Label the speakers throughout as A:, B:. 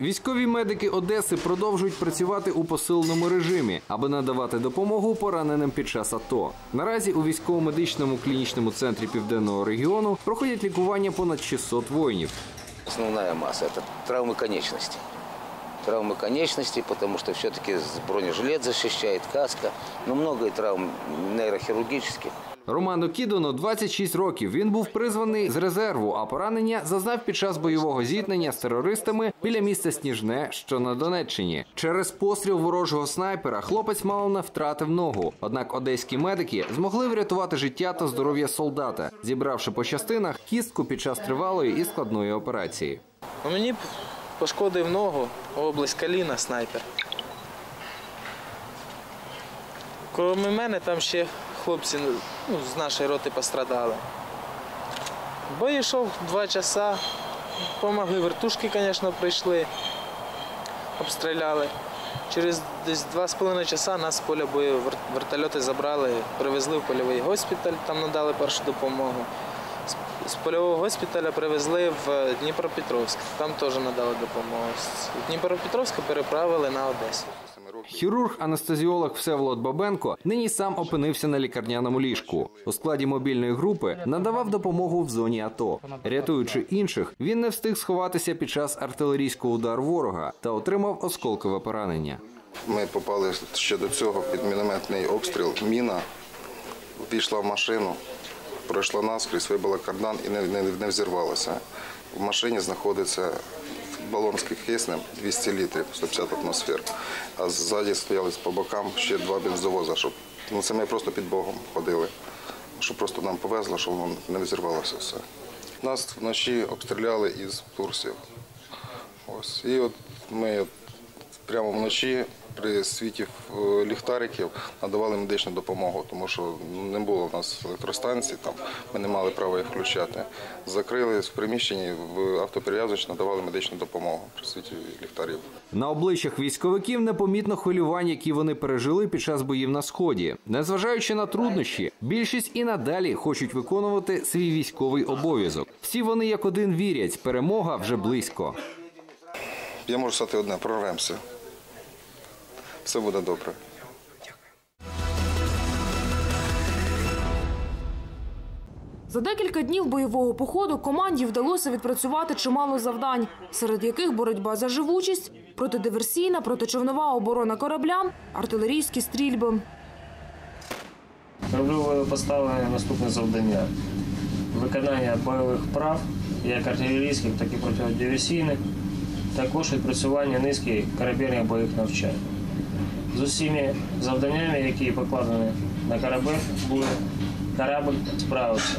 A: Військові медики Одеси продовжують працювати у посиленому режимі, аби надавати допомогу пораненим під час АТО. Наразі у військово-медичному клінічному центрі південного регіону проходять лікування понад 600 воїнів.
B: Основная масса – это травмы конечностей. Травмы конечностей, потому что все-таки бронежилет защищает, каска, но много и травм нейрохирургических.
A: Роману Кідону 26 років. Він був призваний з резерву, а поранення зазнав під час бойового зіткнення з терористами біля міста Сніжне, що на Донеччині. Через постріл ворожого снайпера хлопець мало не втратив ногу. Однак одеські медики змогли врятувати життя та здоров'я солдата, зібравши по частинах кістку під час тривалої і складної операції.
C: Мені пошкодив ногу, область коліна, снайпер. Крім мене, там ще хлопці ну, з нашої роти пострадали. Бой йшов два часа, помогли вертушки, звісно, прийшли, обстріляли. Через десь два з половиною часа нас з поля бою вертольоти забрали, привезли в польовий госпіталь, там надали першу допомогу. З- польового госпіталя привезли в Дніпропетровськ, там теж надали допомогу. З Дніпропетровська переправили на Одесу.
A: Хірург-анестезіолог Всеволод Бабенко нині сам опинився на лікарняному ліжку. У складі мобільної групи надавав допомогу в зоні АТО. Рятуючи інших, він не встиг сховатися під час артилерійського удару ворога та отримав осколкове поранення.
D: Ми попали ще до цього під мінометний обстріл. Міна війшла в машину, пройшла наскрізь, вибила кардан і не, не, не взірвалася. В машині знаходиться балон з киснем 200 літрів, 150 атмосфер. А ззаді стояли по бокам ще два бензовоза, щоб ну, це ми просто під Богом ходили. Щоб просто нам повезло, щоб воно не взірвалося все. Нас вночі обстріляли із Турсів. Ось. І от ми прямо вночі при світі е, ліхтариків надавали медичну допомогу, тому що не було в нас електростанцій, там ми не мали права їх включати. Закрили в приміщенні в автоперев'язочні надавали медичну допомогу при світі ліхтарів.
A: На обличчях військовиків непомітно хвилювань, які вони пережили під час боїв на сході. Незважаючи на труднощі, більшість і надалі хочуть виконувати свій військовий обов'язок. Всі вони як один вірять, перемога вже близько.
D: Я можу сказати одне, прорвемося. Все буде добре.
E: За декілька днів бойового походу команді вдалося відпрацювати чимало завдань, серед яких боротьба за живучість, протидиверсійна, протичовнова оборона корабля, артилерійські стрільби.
F: Кораблю поставлено наступне завдання: виконання бойових прав, як артилерійських, так і протидиверсійних, також відпрацювання низки корабельних бойових навчань. З усіма завданнями, які покладені на корабель, були корабль справився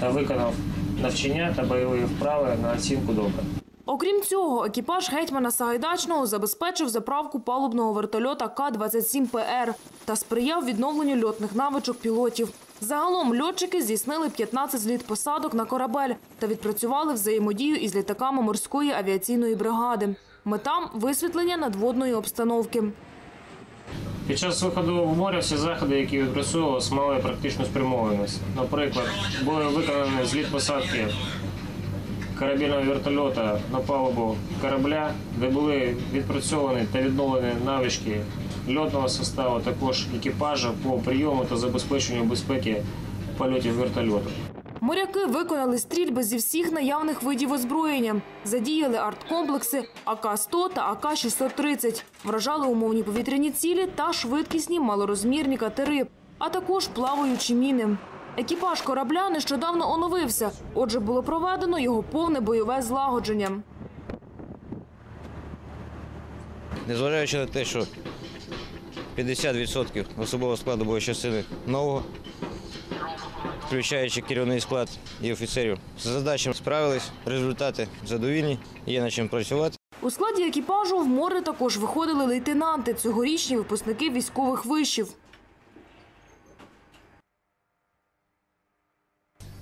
F: та виконав навчання та бойові вправи на оцінку добре.
E: Окрім цього, екіпаж гетьмана Сагайдачного забезпечив заправку палубного вертольота К-27ПР та сприяв відновленню льотних навичок пілотів. Загалом льотчики здійснили 15 зліт посадок на корабель та відпрацювали взаємодію із літаками морської авіаційної бригади. Мета – висвітлення надводної обстановки.
F: Під час виходу в море всі заходи, які відпрацьовувалися, мали практичну спрямованість. Наприклад, були виконані зліт посадки корабельного вертольота на палубу корабля, де були відпрацьовані та відновлені навички льотного составу, також екіпажа по прийому та забезпеченню безпеки польотів вертольоту.
E: Моряки виконали стрільби зі всіх наявних видів озброєння, задіяли арткомплекси АК-100 та АК-630, вражали умовні повітряні цілі та швидкісні малорозмірні катери, а також плаваючі міни. Екіпаж корабля нещодавно оновився, отже, було проведено його повне бойове злагодження.
G: Незважаючи на те, що 50% особового складу бойової частини нового, включаючи керівний склад і офіцерів, з задачами справились, результати задовільні, є над чим працювати.
E: У складі екіпажу в море також виходили лейтенанти, цьогорічні випускники військових вишів.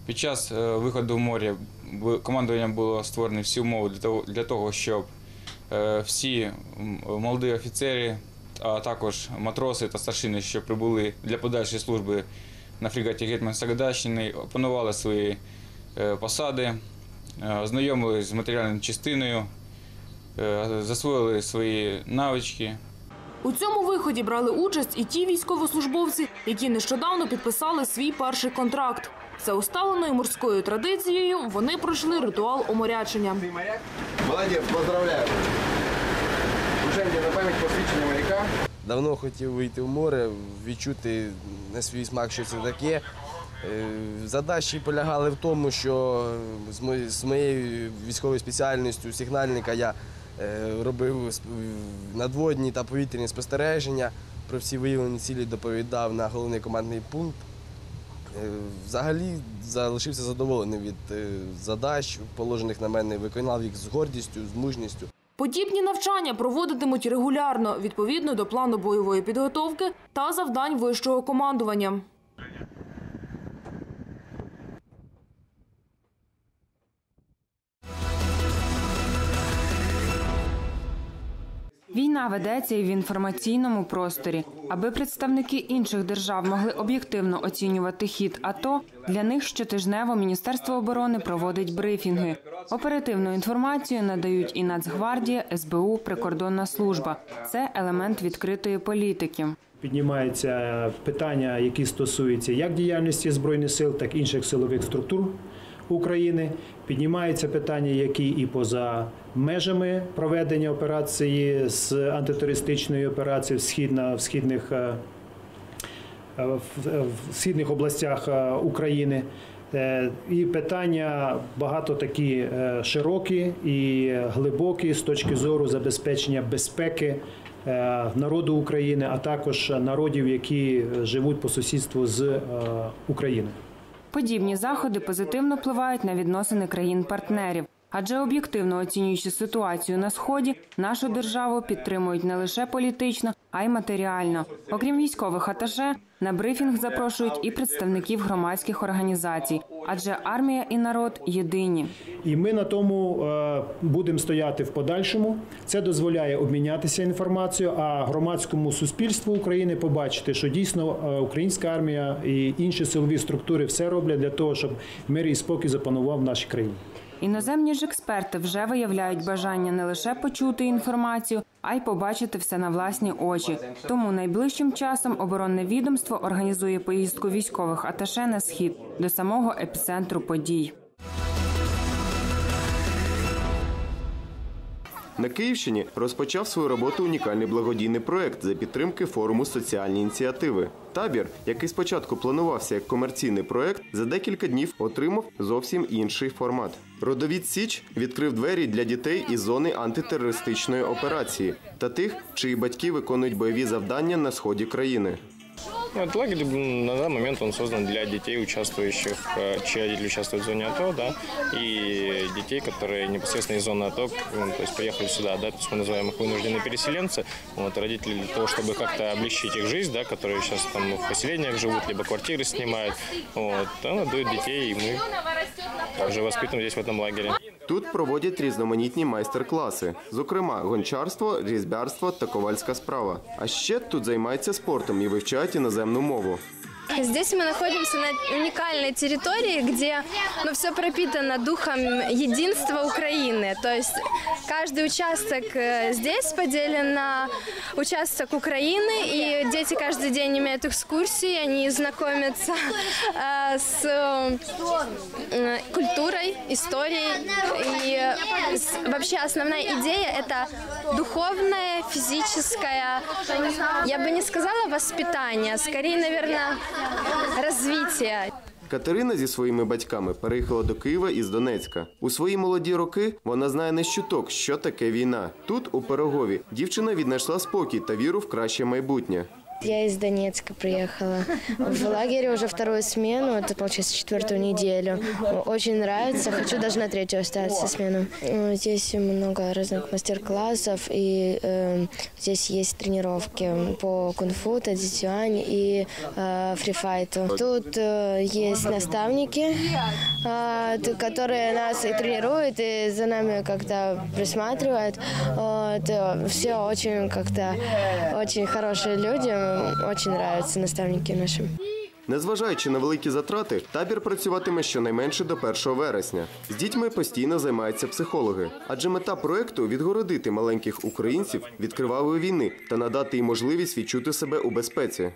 H: Під час е, виходу в море командуванням було створені всі умови для того, для того щоб е, всі молоді офіцери, а також матроси та старшини, що прибули для подальшої служби на фрігаті Гетьман Сагайдаччини, опанували свої е, посади, е, ознайомились з матеріальною частиною, е, засвоїли свої навички.
E: У цьому виході брали участь і ті військовослужбовці, які нещодавно підписали свій перший контракт. За усталеною морською традицією вони пройшли ритуал оморячення.
I: Молодець, поздравляю. Вручайте на пам'ять посвідчення моряка.
J: Давно хотів вийти в море, відчути на свій смак, що це таке. Е, Задачі полягали в тому, що з моєю військовою спеціальністю сигнальника я е, робив надводні та повітряні спостереження. Про всі виявлені цілі доповідав на головний командний пункт. Е, Взагалі залишився задоволений від задач, положених на мене, виконав їх з гордістю, з мужністю.
E: Подібні навчання проводитимуть регулярно відповідно до плану бойової підготовки та завдань вищого командування.
K: Війна ведеться і в інформаційному просторі. Аби представники інших держав могли об'єктивно оцінювати хід АТО, для них щотижнево Міністерство оборони проводить брифінги. Оперативну інформацію надають і Нацгвардія, СБУ, прикордонна служба. Це елемент відкритої політики.
L: Піднімаються питання, які стосуються як діяльності збройних сил, так і інших силових структур України. Піднімаються питання, які і поза межами проведення операції з антитерористичної операції в східна в східних е, в східних областях е, України. Е, І питання багато такі широкі і глибокі з точки зору забезпечення безпеки народу України, а також народів, які живуть по сусідству з Україною.
K: Подібні заходи позитивно впливають на відносини країн-партнерів. Адже об'єктивно оцінюючи ситуацію на сході, нашу державу підтримують не лише політично, а й матеріально. Окрім військових аташе, на брифінг запрошують і представників громадських організацій, адже армія і народ єдині.
L: І ми на тому е, будемо стояти в подальшому. Це дозволяє обмінятися інформацією, а громадському суспільству України побачити, що дійсно е, українська армія і інші силові структури все роблять для того, щоб мир і спокій запанував в нашій країні.
K: Іноземні ж експерти вже виявляють бажання не лише почути інформацію, а й побачити все на власні очі. Тому найближчим часом оборонне відомство організує поїздку військових аташе на схід до самого епіцентру подій.
M: На Київщині розпочав свою роботу унікальний благодійний проект за підтримки форуму соціальні ініціативи. Табір, який спочатку планувався як комерційний проект, за декілька днів отримав зовсім інший формат. Родовід Січ відкрив двері для дітей із зони антитерористичної операції та тих, чиї батьки виконують бойові завдання на сході країни.
N: Ну, Этот лагерь на данный момент он создан для детей, участвующих, э, чьи родители участвуют в зоне АТО, да, и детей, которые непосредственно из зоны АТО, м, то есть приехали сюда, да, то есть мы называем их вынужденные переселенцы, вот, родители для того, чтобы как-то облегчить их жизнь, да, которые сейчас там в поселениях живут, либо квартиры снимают, вот, он отдает детей, и мы также воспитываем здесь в этом лагере.
M: Тут проводять різноманітні майстер-класи, зокрема гончарство, різьбярство та ковальська справа. А ще тут займаються спортом і вивчають іноземну мову.
O: Здесь мы находимся на уникальной территории, где ну, все пропитано духом единства Украины. То есть каждый участок э, здесь поделен на участок Украины, и дети каждый день имеют экскурсии, они знакомятся э, с э, культурой, историей. И э, с- вообще основная идея – это духовное, физическое, я бы не сказала воспитание, скорее, наверное, развитие.
M: Катерина зі своїми батьками переїхала до Києва із Донецька. У свої молоді роки вона знає не щуток, що таке війна. Тут, у Пирогові, дівчина віднайшла спокій та віру в краще майбутнє.
P: Я из Донецка приехала. В лагере уже вторую смену, это получается четвертую неделю. Очень нравится, хочу даже на третью остаться смену. Э, Здесь много разных мастер-классов, и э, здесь есть тренировки по кунг-фу, тадзитюань и э, фрифайту. Тут э, есть наставники, э, которые нас и тренируют, и за нами как-то присматривают. Вот, все очень как-то очень хорошие люди, очень подобаються наставники нашим.
M: Незважаючи на великі затрати, табір працюватиме щонайменше до 1 вересня. З дітьми постійно займаються психологи, адже мета проекту відгородити маленьких українців від кривавої війни та надати їм можливість відчути себе у безпеці.